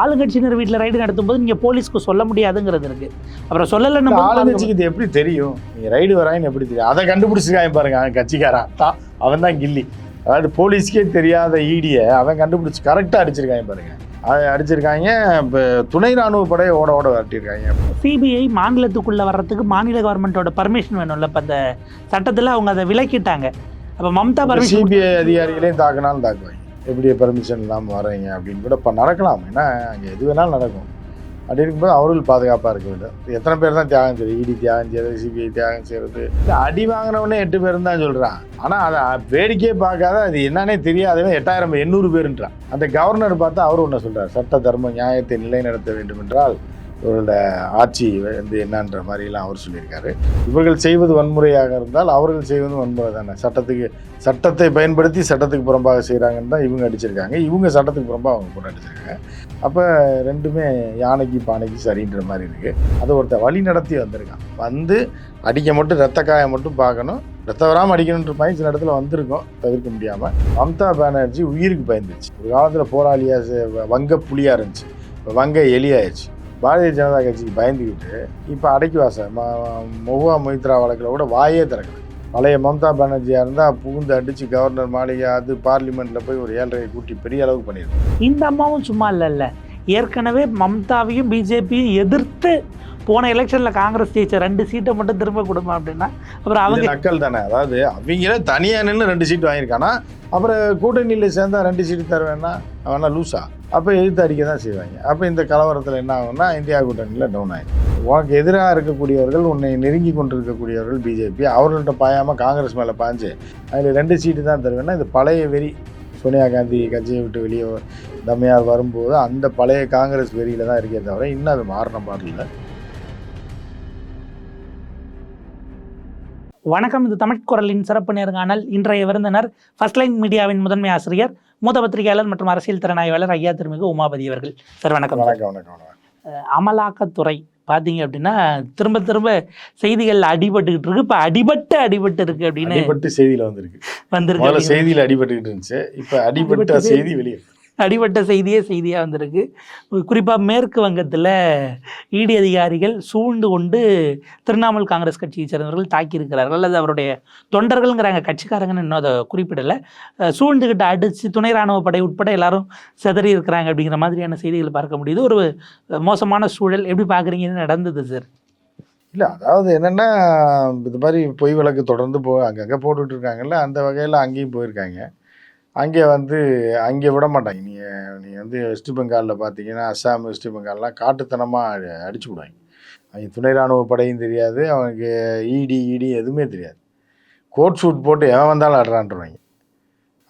ஆளுங்கட்சியினர் வீட்டில் ரைடு நடத்தும் போது நீங்கள் போலீஸ்க்கு சொல்ல முடியாதுங்கிறது இருக்கு. அப்புறம் சொல்லலைன்னு ஆளுங்கட்சிக்கு இது எப்படி தெரியும்? நீ ரைடு வராங்கன்னு எப்படி தெரியும்? அதை கண்டுபிடிச்சிருக்காங்க பாருங்க அவன் கட்சிக்காரன். தான் அவன் தான் கில்லி. அதாவது போலீஸ்க்கே தெரியாத ஈடியை அவன் கண்டுபிடிச்சி கரெக்டாக அடிச்சிருக்காங்க பாருங்க. அதை அடிச்சிருக்காங்க இப்போ துணை ராணுவ படையை ஓட ஓட வரட்டியிருக்காங்க. சிபிஐ மாநிலத்துக்குள்ளே வர்றதுக்கு மாநில கவர்மெண்ட்டோட பர்மிஷன் வேணும்ல இப்போ அந்த சட்டத்தில் அவங்க அதை விலக்கிட்டாங்க. அப்போ மம்தா பர்மிஷன் சிபிஐ அதிகாரிகளையும் தாக்குனாலும் தாக்குவாங்க. எப்படி பர்மிஷன் இல்லாமல் வரீங்க அப்படின்னு கூட இப்போ நடக்கலாம். ஏன்னா அங்கே எது வேணாலும் நடக்கும். அப்படி இருக்கும்போது அவர்கள் பாதுகாப்பாக இருக்க வேண்டும். எத்தனை பேர் தான் தியாகம் செய்யுது இடி தியாகம் செய்யறது சிபிஐ தியாகம் செய்யறது அடி வாங்கினவனே எட்டு பேர் தான் சொல்கிறான் ஆனால் அதை வேடிக்கையே பார்க்காத அது என்னன்னே தெரியாதவன் எட்டாயிரம் எண்ணூறு பேருன்றான். அந்த கவர்னர் பார்த்தா அவர் ஒன்று சொல்கிறார் சட்ட தர்ம நியாயத்தை நிலைநிறுத்த வேண்டும் என்றால் இவர்களோட ஆட்சி வந்து என்னன்ற மாதிரிலாம் அவர் சொல்லியிருக்காரு. இவர்கள் செய்வது வன்முறையாக இருந்தால் அவர்கள் செய்வது வன்முறை தானே. சட்டத்துக்கு சட்டத்தை பயன்படுத்தி சட்டத்துக்கு புறம்பாக செய்கிறாங்கன்னு தான் இவங்க அடிச்சிருக்காங்க. இவங்க சட்டத்துக்கு புறம்பாக அவங்க போட்டு அடிச்சிருக்காங்க அப்போ ரெண்டுமே யானைக்கு பானைக்கு சரின்ற மாதிரி இருக்குது அதை ஒருத்தர் வழி நடத்தி வந்திருக்கான். வந்து அடிக்க மட்டும் ரத்த காயம் மட்டும் பார்க்கணும். ரத்த வராமல் அடிக்கணுன்ற மாதிரி சில இடத்துல வந்திருக்கோம். தவிர்க்க முடியாமல் மம்தா பானர்ஜி உயிருக்கு பயந்துருச்சு. ஒரு காலத்தில் போராளியாக சே- வங்க புலியாக இருந்துச்சு. இப்போ வங்க எலியாயிருச்சு பாரதிய ஜனதா கட்சிக்கு பயந்துக்கிட்டு இப்போ அடக்கி ம மொஹுவா மொய்த்ரா வழக்கில் கூட வாயே திறக்கல. பழைய மம்தா பானர்ஜியாக இருந்தால் புகுந்து அடித்து கவர்னர் மாளிகை அது பார்லிமெண்ட்டில் போய் ஒரு ஏழரை கூட்டி பெரிய அளவுக்கு பண்ணியிருக்கு இந்த அம்மாவும் சும்மா இல்லைல்ல. ஏற்கனவே மம்தாவையும் பிஜேபியும் எதிர்த்து போன எலெக்ஷனில் காங்கிரஸ் ஜெயிச்ச ரெண்டு சீட்டை மட்டும் திரும்ப கொடுமா அப்படின்னா அப்புறம் அவங்க நக்கல் தானே. அதாவது அவங்களே தனியாக நின்று ரெண்டு சீட் வாங்கியிருக்கானா அப்புறம் கூட்டணியில் சேர்ந்தா ரெண்டு சீட்டு தருவேன்னா அவனா லூசா அப்போ எதிர்த்து அடிக்க தான் செய்வாங்க. அப்போ இந்த கலவரத்தில் என்ன ஆகும்னா இந்தியா கூட்டணியில் டவுன் ஆயிடும் உனக்கு எதிராக இருக்கக்கூடியவர்கள் உன்னை நெருங்கி கொண்டிருக்கக்கூடியவர்கள் பிஜேபி. அவர்கள்ட்ட பாயாமல் காங்கிரஸ் மேலே பாஞ்சு அதில் ரெண்டு சீட்டு தான் தருவேன்னா இது பழைய வெறி. சோனியா காந்தி கட்சியை விட்டு வெளியே தம்மையார் வரும்போது அந்த பழைய காங்கிரஸ் வெறியில தான் இருக்கே தவிர இன்னும் அது மாறின பாடல வணக்கம் இது தமிழ் குரலின் சிறப்பு நேர்காணல். இன்றைய விருந்தினர் ஃபர்ஸ்ட் லைன் மீடியாவின் முதன்மை ஆசிரியர் மூத்த பத்திரிகையாளர் மற்றும் அரசியல் திறனாய்வாளர் ஐயா திருமிகு உமாபதி அவர்கள். சார் வணக்கம் வணக்கம் வணக்கம் அமலாக்கத்துறை பார்த்தீங்க அப்படின்னா திரும்ப திரும்ப செய்திகள் அடிபட்டுக்கிட்டு இருக்கு. இப்போ அடிபட்டு அடிபட்டு இருக்கு அப்படின்னு அடிபட்டு செய்தியில வந்திருக்கு. வந்திருக்கு செய்தியில அடிபட்டுக்கிட்டு இருந்துச்சு. இப்ப அடிபட்ட. செய்தி வெளியே அடிபட்ட செய்தியே செய்தியாக வந்திருக்கு. குறிப்பாக மேற்கு வங்கத்தில் இடி அதிகாரிகள் சூழ்ந்து கொண்டு திரிணாமுல் காங்கிரஸ் கட்சியை சேர்ந்தவர்கள் தாக்கியிருக்கிறார்கள். அல்லது அவருடைய தொண்டர்கள்ங்கிறாங்க கட்சிக்காரங்கன்னு இன்னும் அதை குறிப்பிடலை. சூழ்ந்துக்கிட்ட அடித்து துணை ராணுவ படை உட்பட எல்லாரும் சிதறி இருக்கிறாங்க அப்படிங்கிற மாதிரியான செய்திகள் பார்க்க முடியுது. ஒரு மோசமான சூழல். எப்படி பார்க்குறீங்கன்னு நடந்தது சார்? இல்லை அதாவது என்னென்னா இது மாதிரி பொய் வழக்கு தொடர்ந்து போ அங்கங்கே போட்டுட்ருக்காங்கல்ல அந்த வகையில் அங்கேயும் போயிருக்காங்க. அங்கே வந்து அங்கே விட மாட்டாங்க. நீ நீ வந்து வெஸ்ட் பெங்காலில் பார்த்தீங்கன்னா அஸ்ஸாம் வெஸ்ட் பெங்கால்லாம் காட்டுத்தனமாக அடிச்சு விடுவாங்க. அவங்க துணை இராணுவ படையும் தெரியாது. அவனுக்கு இடி இடி எதுவுமே தெரியாது. கோட் ஷூட் போட்டு எவன் வந்தாலும் ஆடுறான்ருவாங்க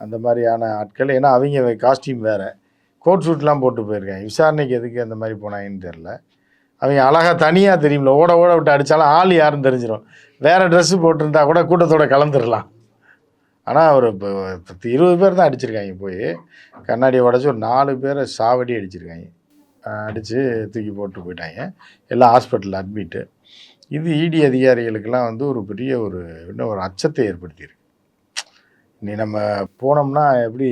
அந்த மாதிரியான ஆட்கள். ஏன்னா அவங்க காஸ்டியூம் வேறு. கோட் ஷூட்லாம் போட்டு போயிருக்காங்க. விசாரணைக்கு எதுக்கு அந்த மாதிரி போனாங்கன்னு தெரில அவங்க அழகாக தனியாக தெரியும்ல. ஓட ஓட விட்டு அடித்தாலும் ஆள் யாருன்னு தெரிஞ்சிடும் வேறு ட்ரெஸ்ஸு போட்டிருந்தா கூட கூட்டத்தோட கலந்துடலாம் ஆனால் அவர் இப்போ பத்து இருபது பேர் தான் அடிச்சிருக்காங்க போய். கண்ணாடியை உடச்சி ஒரு நாலு பேரை சாவடி அடிச்சிருக்காங்க. அடித்து தூக்கி போட்டு போயிட்டாங்க. எல்லாம் ஹாஸ்பிட்டலில் அட்மிட்டு. இது இடி அதிகாரிகளுக்கெல்லாம் வந்து ஒரு பெரிய ஒரு இன்னும் ஒரு அச்சத்தை ஏற்படுத்தியிருக்கு. நீ நம்ம போனோம்னா எப்படி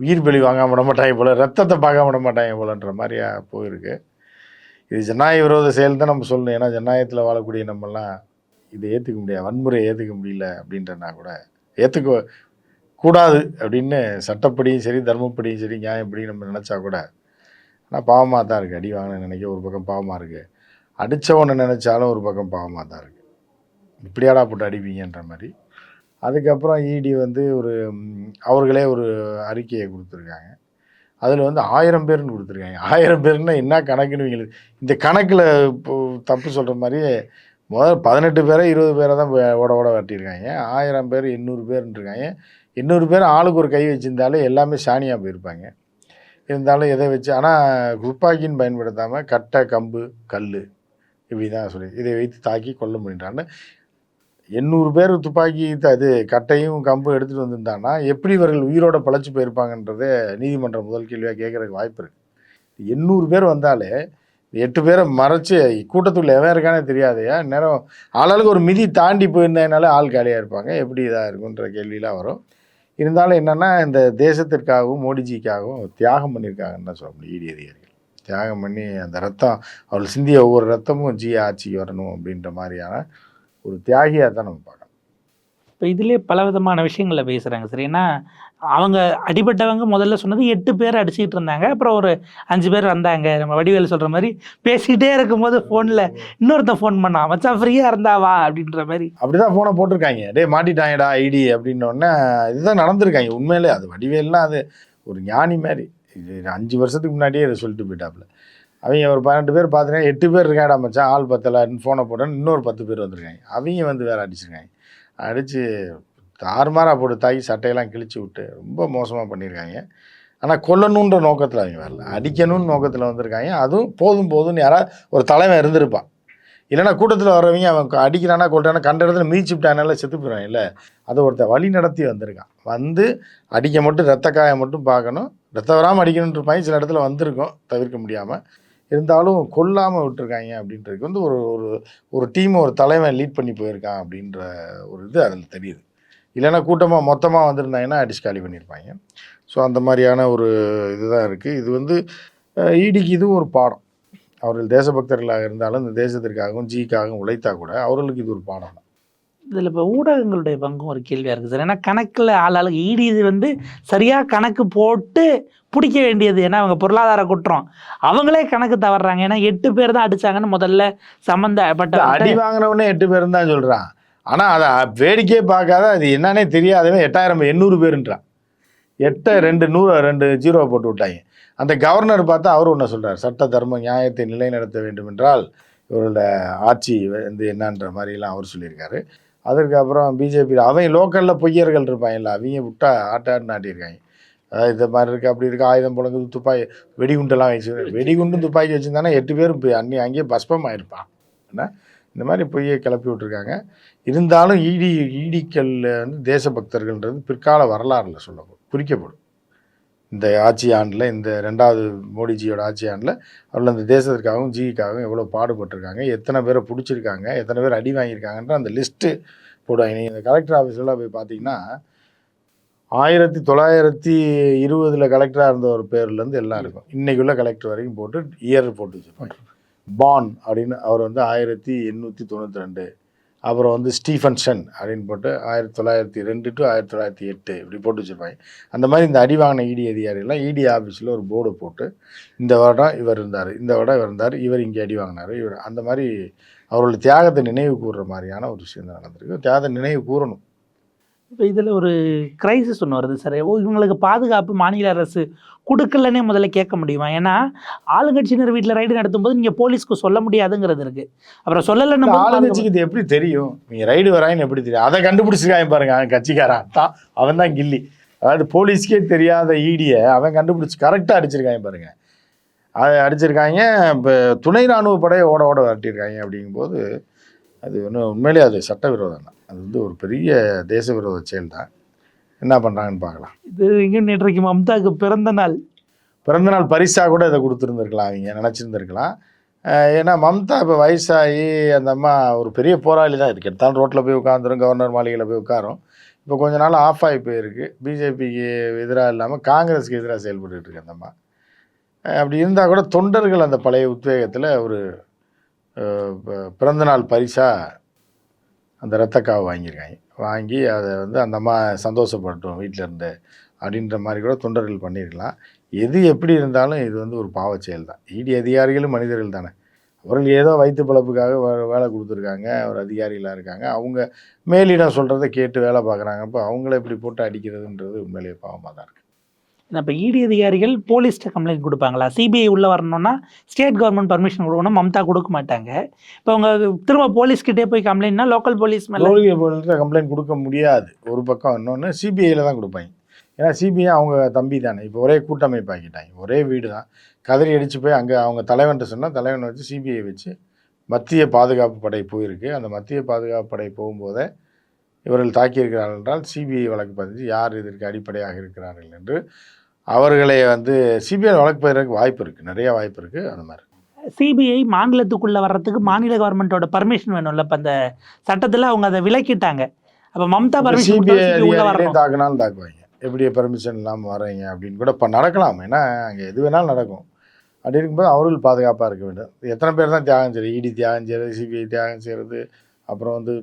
உயிர் பலி வாங்காம விட மாட்டாங்க போல் ரத்தத்தை பார்க்காம விட மாட்டாங்க போலன்ற மாதிரியா போயிருக்கு. இது ஜனநாயக விரோத செயல் தான் நம்ம சொல்லணும். ஏன்னா ஜனநாயகத்தில் வாழக்கூடிய நம்மலாம் இதை ஏற்றுக்க முடியாது வன்முறை ஏற்றுக்க முடியல அப்படின்றனா கூட ஏற்றுக்க கூடாது அப்படின்னு சட்டப்படியும் சரி தர்மப்படியும் சரி நியாயப்படியும் நம்ம நினச்சா கூட ஆனால் பாவமாக தான் இருக்குது அடி வாங்கின நினைக்க ஒரு பக்கம் பாவமாக இருக்குது அடித்தவனை நினச்சாலும் ஒரு பக்கம் பாவமாக தான் இருக்குது இப்படியாடா போட்டு அடிப்பீங்கன்ற மாதிரி. அதுக்கப்புறம் இடி வந்து ஒரு அவர்களே ஒரு அறிக்கையை கொடுத்துருக்காங்க. அதில் வந்து ஆயிரம் பேர்னு கொடுத்துருக்காங்க. ஆயிரம் பேர்னா என்ன கணக்குன்னு இந்த கணக்கில் இப்போ தப்பு சொல்கிற மாதிரியே முதல் பதினெட்டு பேரை இருபது பேரை தான் ஓட ஓட வெட்டியிருக்காங்க ஆயிரம் பேர் எண்ணூறு பேர்னு இருக்காங்க எண்ணூறு பேர் ஆளுக்கு ஒரு கை வச்சுருந்தாலே எல்லாமே சாணியாக போயிருப்பாங்க. இருந்தாலும் எதை வச்சு ஆனால் துப்பாக்கின்னு பயன்படுத்தாமல் கட்டை கம்பு கல் இப்படி தான் சொல்லி இதை வைத்து தாக்கி கொல்ல முடியுறான்னு எண்ணூறு பேர் துப்பாக்கி த- கட்டையும் கம்பும் எடுத்துகிட்டு வந்திருந்தாங்கன்னா எப்படி இவர்கள் உயிரோட பழச்சி போயிருப்பாங்கன்றதே நீதிமன்றம் முதல் கேள்வியாக கேட்குறதுக்கு வாய்ப்பு இருக்குது எண்ணூறு பேர் வந்தாலே எட்டு பேரை மறைச்சு கூட்டத்துக்குள்ள எவன் இருக்கானே தெரியாதையா நேரம் ஆளாளுக்கு ஒரு மிதி தாண்டி போயிருந்ததுனால ஆள் காலியாக இருப்பாங்க. எப்படி இதாக இருக்குன்ற கேள்வியெலாம் வரும். இருந்தாலும் என்னென்னா இந்த தேசத்திற்காகவும் மோடிஜிக்காகவும் தியாகம் பண்ணியிருக்காங்கன்னு தான் சொல்ல முடியும் இடி அதிகாரிகள். தியாகம் பண்ணி அந்த ரத்தம் அவள் சிந்திய ஒவ்வொரு ரத்தமும் ஜி ஆட்சிக்கு வரணும் அப்படின்ற மாதிரியான ஒரு தியாகியாக தான் நம்ம பார்க்கலாம் இப்போ இதிலே பல விதமான விஷயங்களை பேசுகிறாங்க சரி. ஏன்னா அவங்க அடிபட்டவங்க முதல்ல சொன்னது எட்டு பேர் அடிச்சுக்கிட்டு இருந்தாங்க. அப்புறம் ஒரு அஞ்சு பேர் வந்தாங்க. நம்ம வடிவேலு சொல்கிற மாதிரி பேசிக்கிட்டே இருக்கும்போது ஃபோனில் இன்னொருத்தன் ஃபோன் பண்ணான் மச்சான் ஃப்ரீயாக இருந்தாவா அப்படின்ற மாதிரி. அப்படி தான் ஃபோனை போட்டிருக்காங்க. டேய் மாட்டிட்டாங்கடா ஐடி அப்படின்னோடனே இதுதான் நடந்திருக்காங்க. உண்மையிலே அது வடிவேல்லாம் அது ஒரு ஞானி மாதிரி. இது அஞ்சு வருஷத்துக்கு முன்னாடியே இதை சொல்லிட்டு போயிட்டாப்புல. அவங்க ஒரு பன்னெண்டு பேர் பார்த்துருக்காங்க எட்டு பேர் இருக்காடா மச்சான் ஆள் பத்தலைன்னு ஃபோனை போட்டோன்னு இன்னொரு பத்து பேர் வந்திருக்காங்க. அவங்க வந்து வேற அடிச்சிருக்காங்க. அடித்து தாறுமாறாக போட்டு தாக்கி சட்டையெல்லாம் கிழிச்சு விட்டு ரொம்ப மோசமாக பண்ணியிருக்காங்க. ஆனால் கொல்லணுன்ற நோக்கத்தில் அவங்க வரல. அடிக்கணும்னு நோக்கத்தில் வந்திருக்காங்க. அதுவும் போதும் போதும்னு யாராவது ஒரு தலைவன் இருந்திருப்பான் இல்லைன்னா கூட்டத்தில் வர்றவங்க அவன் அடிக்கிறானா கொள்றானா கண்ட இடத்துல மீச்சு விட்டானால செத்து போயிடுவான் இல்லை அதை ஒருத்தன் வழி நடத்தி வந்திருக்கான். வந்து அடிக்க மட்டும் ரத்த காயம் மட்டும் பார்க்கணும். ரத்த வராமல் அடிக்கணுன்ற இருப்பாங்க சில இடத்துல வந்திருக்கும் தவிர்க்க முடியாமல் இருந்தாலும் கொல்லாமல் விட்டுருக்காங்க அப்படின்றது வந்து ஒரு ஒரு ஒரு டீம் ஒரு தலைவன் லீட் பண்ணி போயிருக்கான் அப்படின்ற ஒரு இது அதில் தெரியுது. இல்லைன்னா கூட்டமாக மொத்தமாக வந்திருந்தாங்கன்னா அடிச்சு காலி பண்ணியிருப்பாங்க ஸோ அந்த மாதிரியான ஒரு இதுதான் இருக்குது இது வந்து ஈடிக்கு இதுவும் ஒரு பாடம். அவர்கள் தேசபக்தர்களாக இருந்தாலும் இந்த தேசத்திற்காகவும் ஜிக்காகவும் உழைத்தா கூட அவர்களுக்கு இது ஒரு பாடம் தான். இதில் இப்போ ஊடகங்களுடைய பங்கும் ஒரு கேள்வியாக இருக்குது சார். ஏன்னா கணக்கில் ஆளாளுக்கு ஈடி இது வந்து சரியாக கணக்கு போட்டு பிடிக்க வேண்டியது. ஏன்னா அவங்க பொருளாதார குற்றம். அவங்களே கணக்கு தவறுறாங்க. ஏன்னா எட்டு பேர் தான் அடிச்சாங்கன்னு முதல்ல சம்மந்தப்பட்ட அடி வாங்கினவனே எட்டு பேரும் தான் சொல்கிறான் ஆனால் அதை வேடிக்கையே பார்க்காத அது என்னன்னே தெரியாதவன் எட்டாயிரம் எண்ணூறு பேருன்றான். எட்டை ரெண்டு நூறு ரெண்டு ஜீரோவை போட்டு விட்டாங்க. அந்த கவர்னர் பார்த்தா அவர் ஒன்று சொல்றார். சட்ட தர்ம நியாயத்தை நிலைநிறுத்த வேண்டும் என்றால் இவரோட ஆட்சி வந்து என்னன்ற மாதிரிலாம் அவர் சொல்லியிருக்காரு. அதற்கப்புறம் பிஜேபி அவங்க லோக்கலில் பொய்யர்கள் இருப்பாங்கல்ல அவங்க விட்டா ஆட்டாடு நாட்டியிருக்காங்க அதாவது இந்த மாதிரி இருக்குது அப்படி இருக்குது ஆயுதம் புழங்குது துப்பாக்கி வெடிகுண்டெல்லாம் வச்சு வெடிகுண்டும் துப்பாக்கி வச்சுருந்தானே எட்டு பேரும் போய் அன்னி அங்கேயே பஸ்பம் ஆயிருப்பான் என்ன? இந்த மாதிரி பொய்யை கிளப்பி விட்டுருக்காங்க. இருந்தாலும் ஈடி ஈடிக்கல் வந்து தேசபக்தர்கள்ன்றது பிற்கால வரலாறுல சொல்லப்படும் குறிக்கப்படும். இந்த ஆட்சி ஆண்டில் இந்த ரெண்டாவது மோடிஜியோட ஆட்சி ஆண்டில் அவர்கள் அந்த தேசத்திற்காகவும் ஜிக்காகவும் எவ்வளோ பாடுபட்டிருக்காங்க எத்தனை பேரை பிடிச்சிருக்காங்க எத்தனை பேர் அடி வாங்கியிருக்காங்கன்ற அந்த லிஸ்ட்டு போடுவாங்க நீங்கள் இந்த கலெக்டர் ஆஃபீஸ்லாம் போய் பார்த்தீங்கன்னா ஆயிரத்தி தொள்ளாயிரத்தி இருபதில் கலெக்டராக இருந்த ஒரு பேர்லேருந்து எல்லாம் இருக்கும். இன்றைக்குள்ளே கலெக்டர் வரைக்கும் போட்டு இயர் போட்டு வச்சுருப்பாங்க. பான் அப்படின்னு அவர் வந்து ஆயிரத்தி எண்ணூற்றி தொண்ணூற்றி ரெண்டு அப்புறம் வந்து ஸ்டீஃபன்சன் அப்படின்னு போட்டு ஆயிரத்தி தொள்ளாயிரத்தி ரெண்டு டு ஆயிரத்தி தொள்ளாயிரத்தி எட்டு இப்படி போட்டு வச்சுருப்பாங்க. அந்த மாதிரி இந்த அடி வாங்கின இடி அதிகாரிகள்லாம் இடி ஆஃபீஸில் ஒரு போர்டு போட்டு இந்த வருடம் இவர் இருந்தார் இந்த வருடம் இவர் இருந்தார் இவர் இங்கே அடி வாங்கினார் இவர் அந்த மாதிரி அவருடைய தியாகத்தை நினைவு கூறுற மாதிரியான ஒரு விஷயம் தான் நடந்திருக்கு. தியாகத்தை நினைவு கூறணும். இப்போ இதில் ஒரு கிரைசிஸ் ஒன்று வருது சார் இவங்களுக்கு பாதுகாப்பு மாநில அரசு கொடுக்கலன்னே முதல்ல கேட்க முடியுமா? ஏன்னா ஆளுங்கட்சியினர் வீட்டில் ரைடு நடத்தும்போது நீங்கள் போலீஸ்க்கு சொல்ல முடியாதுங்கிறது இருக்கு. அப்புறம் சொல்லலைன்னு ஆளுங்கட்சிக்கு இது எப்படி தெரியும்? நீங்க ரைடு வராயின்னு எப்படி தெரியும்? அதை கண்டுபிடிச்சிருக்காங்க பாருங்க அவன் கட்சிக்காரன். தான் அவன் தான் கில்லி. அதாவது போலீஸ்க்கே தெரியாத ஈடியை அவன் கண்டுபிடிச்சி கரெக்டாக அடிச்சிருக்காங்க பாருங்க. அதை அடிச்சிருக்காங்க இப்போ துணை ராணுவ படையை ஓட ஓட விரட்டியிருக்காங்க அப்படிங்கும்போது அது ஒன்றும் உண்மையிலே அது சட்டவிரோதம் தான் அது வந்து ஒரு பெரிய தேச விரோத செயல் தான் என்ன பண்ணுறாங்கன்னு பார்க்கலாம். இது இங்கே நேற்றைக்கு மம்தாக்கு பிறந்த நாள். பிறந்தநாள் பரிசாக கூட இதை கொடுத்துருந்துருக்கலாம் அவங்க நினச்சிருந்துருக்கலாம். ஏன்னா மம்தா இப்போ வயசாகி அந்த அம்மா ஒரு பெரிய போராளி தான். எடுத்தாலும் ரோட்டில் போய் உட்காந்துரும் கவர்னர் மாளிகையில் போய் உட்காரும். இப்போ கொஞ்ச நாள் ஆஃப் ஆகி போயிருக்கு. பிஜேபிக்கு எதிராக இல்லாமல் காங்கிரஸுக்கு எதிராக செயல்பட்டுட்டு இருக்கு அந்த அம்மா. அப்படி இருந்தால் கூட தொண்டர்கள் அந்த பழைய உத்வேகத்தில் ஒரு பிறந்தநாள் பரிசாக அந்த ரத்தக்காவை வாங்கியிருக்காங்க. வாங்கி அதை வந்து அந்த அம்மா சந்தோஷப்பட்டோம் வீட்டில் இருந்து அப்படின்ற மாதிரி கூட தொண்டர்கள் பண்ணியிருக்கலாம். எது எப்படி இருந்தாலும் இது வந்து ஒரு பாவச் செயல் தான் இடி அதிகாரிகளும் மனிதர்கள் தானே. அவர்கள் ஏதோ வயிற்று பிழப்புக்காக வே- வேலை கொடுத்துருக்காங்க ஒரு அதிகாரிகளாக இருக்காங்க. அவங்க மேலிடம் சொல்கிறத கேட்டு வேலை பார்க்குறாங்க. அப்போ அவங்கள இப்படி போட்டு அடிக்கிறதுன்றது உண்மையிலேயே பாவமாக தான் இருக்குது இப்போ இடி அதிகாரிகள் போலீஸ்கிட்ட கம்ப்ளைண்ட் கொடுப்பாங்களா? சிபிஐ உள்ளே வரணும்னா ஸ்டேட் கவர்மெண்ட் பர்மிஷன் கொடுக்கணும் மம்தா கொடுக்க மாட்டாங்க. இப்போ அவங்க திரும்ப போலீஸ்கிட்டே போய் கம்ப்ளைண்ட்னா லோக்கல் போலீஸ் மேலே கம்ப்ளைண்ட் கொடுக்க முடியாது. ஒரு பக்கம் இன்னொன்று சிபிஐயில் தான் கொடுப்பாங்க. ஏன்னா சிபிஐ அவங்க தம்பி தானே. இப்போ ஒரே கூட்டமைப்பாக்கிட்டாங்க. ஒரே வீடு தான் கதறி அடித்து போய் அங்கே அவங்க தலைவன்ட்டு சொன்னால் தலைவனை வச்சு சிபிஐ வச்சு மத்திய பாதுகாப்பு படை போயிருக்கு. அந்த மத்திய பாதுகாப்பு படை போகும்போதே இவர்கள் தாக்கியிருக்கிறார்கள் என்றால் சிபிஐ வழக்கு பதிஞ்சு யார் இதற்கு அடிப்படையாக இருக்கிறார்கள் என்று அவர்களை வந்து சிபிஐ வழக்கு பதிறதுக்கு வாய்ப்பு இருக்குது நிறைய வாய்ப்பு இருக்குது அந்த மாதிரி. சிபிஐ மாநிலத்துக்குள்ளே வர்றதுக்கு மாநில கவர்மெண்ட்டோட பர்மிஷன் வேணும்ல. இப்போ அந்த சட்டத்தில் அவங்க அதை விலக்கிட்டாங்க. அப்போ மம்தா பர்மிஷன் சிபிஐ தாக்குனாலும் தாக்குவாங்க. எப்படி பெர்மிஷன் இல்லாமல் வர்றீங்க அப்படின்னு கூட இப்போ நடக்கலாம். ஏன்னா அங்கே எது வேணாலும் நடக்கும். அப்படி இருக்கும்போது அவர்கள் பாதுகாப்பாக இருக்க வேண்டும். எத்தனை பேர் தான் தியாகம் செய்யறது? இடி தியாகம் செய்கிறது சிபிஐ தியாகம் செய்கிறது அப்புறம் வந்து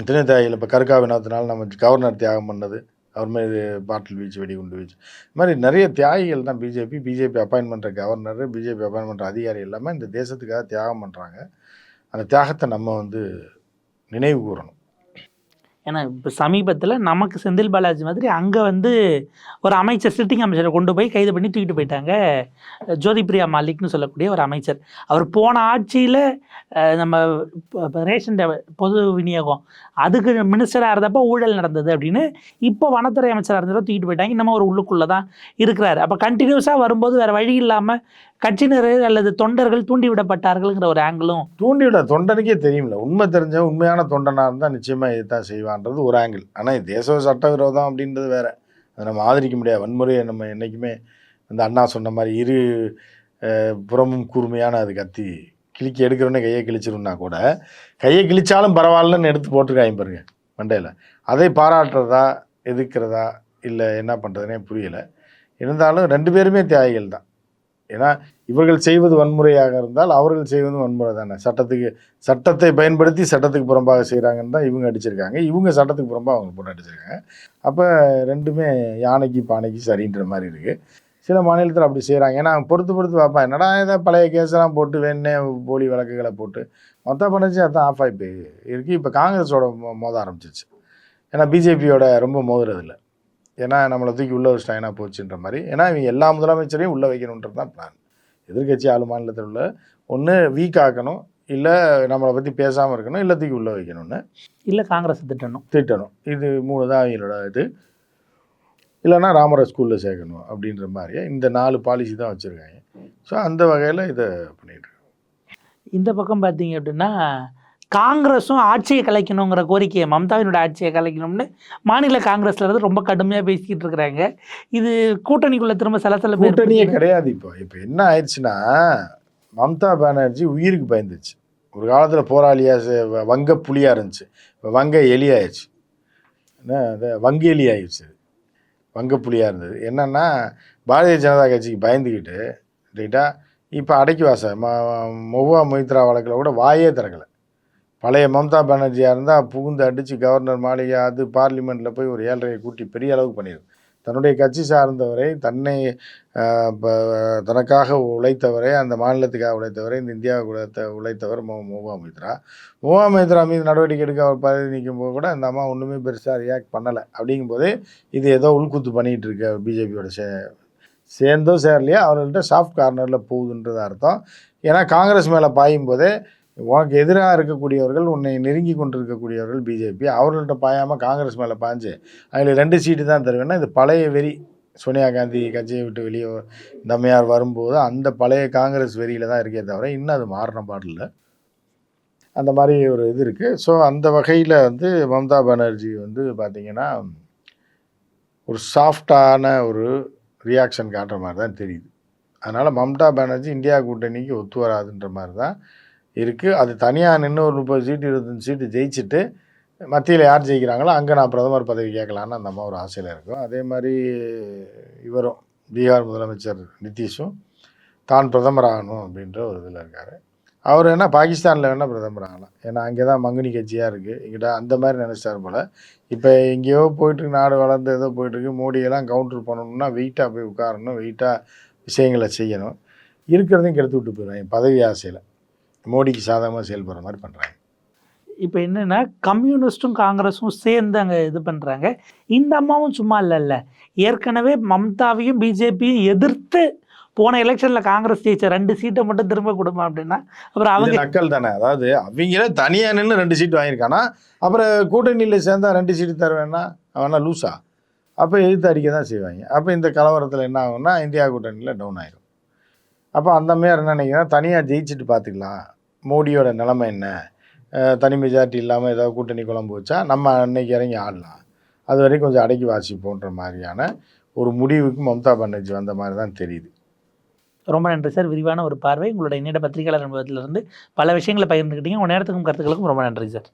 இத்தனை தியாகிகள் இப்போ கருக்கா வினோத்தினால நம்ம கவர்னர் தியாகம் பண்ணது அவர் மீது பாட்டில் வீச்சு வெடிகுண்டு வீச்சு. இது மாதிரி நிறைய தியாகிகள் தான் பிஜேபி பிஜேபி அப்பாயின் பண்ணுற கவர்னர் பிஜேபி அப்பாயின் பண்ணுற அதிகாரி எல்லாமே இந்த தேசத்துக்காக தியாகம் பண்ணுறாங்க அந்த தியாகத்தை நம்ம வந்து நினைவு கூறணும். ஏன்னா இப்போ சமீபத்தில் நமக்கு செந்தில் பாலாஜி மாதிரி அங்கே வந்து ஒரு அமைச்சர் சிட்டிங் அமைச்சரை கொண்டு போய் கைது பண்ணி தூக்கிட்டு போயிட்டாங்க. ஜோதிபிரியா மாலிக்னு சொல்லக்கூடிய ஒரு அமைச்சர். அவர் போன ஆட்சியில் நம்ம ரேஷன் பொது விநியோகம் அதுக்கு மினிஸ்டராக இருந்தப்போ ஊழல் நடந்தது அப்படின்னு இப்போ வனத்துறை அமைச்சராக இருந்தப்போ தூக்கிட்டு போயிட்டாங்க. இன்னமும் ஒரு உள்ளுக்குள்ளே தான் இருக்கிறாரு. அப்போ கண்டினியூஸாக வரும்போது வேறு வழி இல்லாமல் கட்சியினர் அல்லது தொண்டர்கள் தூண்டிவிடப்பட்டார்கள்ங்கிற ஒரு ஆங்கிளும் தூண்டிவிட தொண்டனுக்கே தெரியும்ல. உண்மை தெரிஞ்ச உண்மையான தொண்டனாக இருந்தால் நிச்சயமாக இதுதான் செய்வான்றது ஒரு ஆங்கிள் ஆனால் தேச சட்டவிரோதம் அப்படின்றது வேற. அதை நம்ம ஆதரிக்க முடியாது. வன்முறையை நம்ம என்றைக்குமே அந்த அண்ணா சொன்ன மாதிரி இரு புறமும் கூர்மையான அது கத்தி கிழிக்கி எடுக்கிறோன்னே கையை கிழிச்சிரும்னா கூட கையை கிழிச்சாலும் பரவாயில்லன்னு எடுத்து போட்டிருக்காங்க பாருங்க மண்டையில். அதை பாராட்டுறதா எதிர்க்கிறதா இல்லை என்ன பண்ணுறதுனே புரியலை. இருந்தாலும் ரெண்டு பேருமே தியாகிகள் தான். ஏன்னா இவர்கள் செய்வது வன்முறையாக இருந்தால் அவர்கள் செய்வது வன்முறை தானே. சட்டத்துக்கு சட்டத்தை பயன்படுத்தி சட்டத்துக்கு புறம்பாக செய்கிறாங்கன்னு தான் இவங்க அடிச்சிருக்காங்க. இவங்க சட்டத்துக்கு புறம்பாக அவங்க போட்டு அடிச்சிருக்காங்க. அப்போ ரெண்டுமே யானைக்கு பானைக்கு சரின்ற மாதிரி இருக்குது சில மாநிலத்தில் அப்படி செய்கிறாங்க ஏன்னா பொறுத்து பொறுத்து பார்ப்பேன் என்னடா இதை பழைய கேஸெல்லாம் போட்டு வேணே போலி வழக்குகளை போட்டு மொத்த பண்ணிச்சு அதான் ஆஃப் ஆகி போய் இருக்குது இப்போ காங்கிரஸோட மோத ஆரம்பிச்சிச்சு ஏன்னா பிஜேபியோட ரொம்ப மோதுறதில்ல. ஏன்னா நம்மளை தூக்கி உள்ளே வச்சிட்டாங்கன்னா போச்சுன்ற மாதிரி. ஏன்னா இவங்க எல்லா முதலமைச்சரையும் உள்ளே வைக்கணுன்றது தான் பிளான் எதிர்க்கட்சி ஆளு மாநிலத்தில் உள்ள ஒன்று வீக் ஆக்கணும் இல்லை நம்மளை பற்றி பேசாமல் இருக்கணும் இல்லை தூக்கி உள்ளே வைக்கணும்னு இல்லை காங்கிரஸ் திட்டணும். திட்டணும். இது மூணு தான் அவங்களோட இது. இல்லைன்னா ராமரை ஸ்கூலில் சேர்க்கணும் அப்படின்ற மாதிரி இந்த நாலு பாலிசி தான் வச்சுருக்காங்க. ஸோ அந்த வகையில் இதை பண்ணிட்டு இருக்காங்க. இந்த பக்கம் பார்த்தீங்க அப்படின்னா காங்கிரஸும் ஆட்சியை கலைக்கணுங்கிற கோரிக்கையை மம்தாவினோட ஆட்சியை கலைக்கணும்னு மாநில காங்கிரஸ்ல இருந்து ரொம்ப கடுமையாக பேசிக்கிட்டு இருக்கிறாங்க. இது கூட்டணிக்குள்ள திரும்ப சலசலப்பு கூட்டணியே ஏற்படுத்துது. கிடையாது இப்போ. இப்போ என்ன ஆயிடுச்சுன்னா மம்தா பானர்ஜி உயிருக்கு பயந்துச்சு ஒரு காலத்தில் போராளியா ச- வ- வங்க புலியா இருந்துச்சு. இப்போ வங்க எலி ஆயிடுச்சு என்ன வங்க எலி ஆயிடுச்சு. வங்க புலியா இருந்தது. என்னன்னா பாரதிய ஜனதா கட்சிக்கு பயந்துக்கிட்டு இப்போ அடக்கி வாச ம மொவ்வா மொய்த்ரா வழக்கில் கூட வாயே திறக்கலை. பழைய மம்தா பானர்ஜியாக இருந்தால் புகுந்து அடித்து கவர்னர் மாளிகை அது பார்லிமெண்ட்டில் போய் ஒரு ஏழரையை கூட்டி பெரிய அளவுக்கு பண்ணியிருக்கு தன்னுடைய கட்சி சார்ந்தவரை தன்னை தனக்காக உழைத்தவரை அந்த மாநிலத்துக்காக உழைத்தவரை இந்த இந்தியாவுக்கு உழைத்த உழைத்தவர் மோ மோகா மைத்ரா. மீது நடவடிக்கை எடுக்க அவர் பதவி நிற்கும் போது கூட அந்த அம்மா ஒன்றுமே பெருசாக ரியாக்ட் பண்ணலை. அப்படிங்கும்போது இது ஏதோ உள்குத்து பண்ணிகிட்டு இருக்க பிஜேபியோட சே சேர்ந்தோ சேரலையோ அவர்கள்ட்ட சாஃப்ட் கார்னரில் போகுதுன்றது அர்த்தம். ஏன்னா காங்கிரஸ் மேலே பாயும் போதே உனக்கு எதிராக இருக்கக்கூடியவர்கள் உன்னை நெருங்கி கொண்டிருக்கக்கூடியவர்கள் பிஜேபி அவர்கள்ட்ட பாயாமல் காங்கிரஸ் மேலே பாஞ்சு அதில் ரெண்டு சீட்டு தான் தருவேன்னா இது பழைய வெறி. சோனியா காந்தி கட்சியை விட்டு வெளியே இந்த அம்மையார் வரும்போது அந்த பழைய காங்கிரஸ் வெறியில் தான் இருக்கே தவிர இன்னும் அது மாறின பாடல அந்த மாதிரி ஒரு இது இருக்குது ஸோ அந்த வகையில் வந்து மம்தா பானர்ஜி வந்து பார்த்திங்கன்னா ஒரு சாஃப்டான ஒரு ரியாக்ஷன் காட்டுற மாதிரி தான் தெரியுது. அதனால் மம்தா பானர்ஜி இந்தியா கூட்டணிக்கு ஒத்து வராதுன்ற மாதிரி தான் இருக்குது அது தனியாக நின்று ஒரு முப்பது சீட்டு இருபத்தஞ்சு சீட்டு ஜெயிச்சுட்டு மத்தியில் யார் ஜெயிக்கிறாங்களோ அங்கே நான் பிரதமர் பதவி கேட்கலான்னு அந்த அம்மா ஒரு ஆசையில் இருக்கும். அதே மாதிரி இவரும் பீகார் முதலமைச்சர் நிதிஷும் தான் பிரதமர் ஆகணும் அப்படின்ற ஒரு இதில் இருக்கார். அவர் என்ன பாகிஸ்தானில் வேணால் பிரதமர் ஆகலாம் ஏன்னா அங்கே தான் மங்குனி கட்சியாக இருக்குது இங்கிட்ட அந்த மாதிரி நினச்சிட்டார் போல். இப்போ எங்கேயோ போயிட்டுருக்கு நாடு வளர்ந்து ஏதோ போயிட்டுருக்கு மோடியெல்லாம் கவுண்டர் பண்ணணும்னா வெயிட்டாக போய் உட்காரணும் வெயிட்டாக விஷயங்களை செய்யணும். இருக்கிறதையும் கெடுத்து விட்டு போயிடுவாங்க. பதவி ஆசையில். மோடிக்கு சாதகமாக செயல்படுற மாதிரி பண்ணுறாங்க இப்போ என்னன்னா கம்யூனிஸ்டும் காங்கிரஸும் சேர்ந்து அங்கே இது பண்ணுறாங்க இந்த அம்மாவும் சும்மா இல்லைல்ல. ஏற்கனவே மம்தாவையும் பிஜேபியும் எதிர்த்து போன எலெக்ஷனில் காங்கிரஸ் ஜெயிச்ச ரெண்டு சீட்டை மட்டும் திரும்ப கொடுமா அப்படின்னா அப்புறம் அவங்க நக்கல் தானே. அதாவது அவங்களே தனியாக நின்று ரெண்டு சீட் வாங்கியிருக்கானா அப்புறம் கூட்டணியில் சேர்ந்தா ரெண்டு சீட்டு தருவேன்னா அவனா லூஸா அப்போ எதிர்த்து அடிக்க தான் செய்வாங்க. அப்போ இந்த கலவரத்தில் என்ன ஆகும்னா இந்தியா கூட்டணியில் டவுன் ஆயிரும். அப்போ அந்த மாதிரி என்ன நினைக்கிறேன் தனியாக ஜெயிச்சுட்டு பார்த்துக்கலாம் மோடியோட நிலைமை என்ன? தனி மெஜாரிட்டி இல்லாமல் ஏதாவது கூட்டணி குழம்பு வச்சா நம்ம அன்னைக்கு இறங்கி ஆடலாம். அது வரைக்கும் கொஞ்சம் அடக்கி வாசிப்போன்ற மாதிரியான ஒரு முடிவுக்கு மம்தா பானர்ஜி வந்த மாதிரி தான் தெரியுது. ரொம்ப நன்றி சார். விரிவான ஒரு பார்வை. உங்களோட என்னிட பத்திரிகையாளர் அனுபவத்திலிருந்து பல விஷயங்களை பகிர்ந்துக்கிட்டீங்க. உங்கள் நேரத்துக்கும் கருத்துக்களுக்கும் ரொம்ப நன்றி சார்.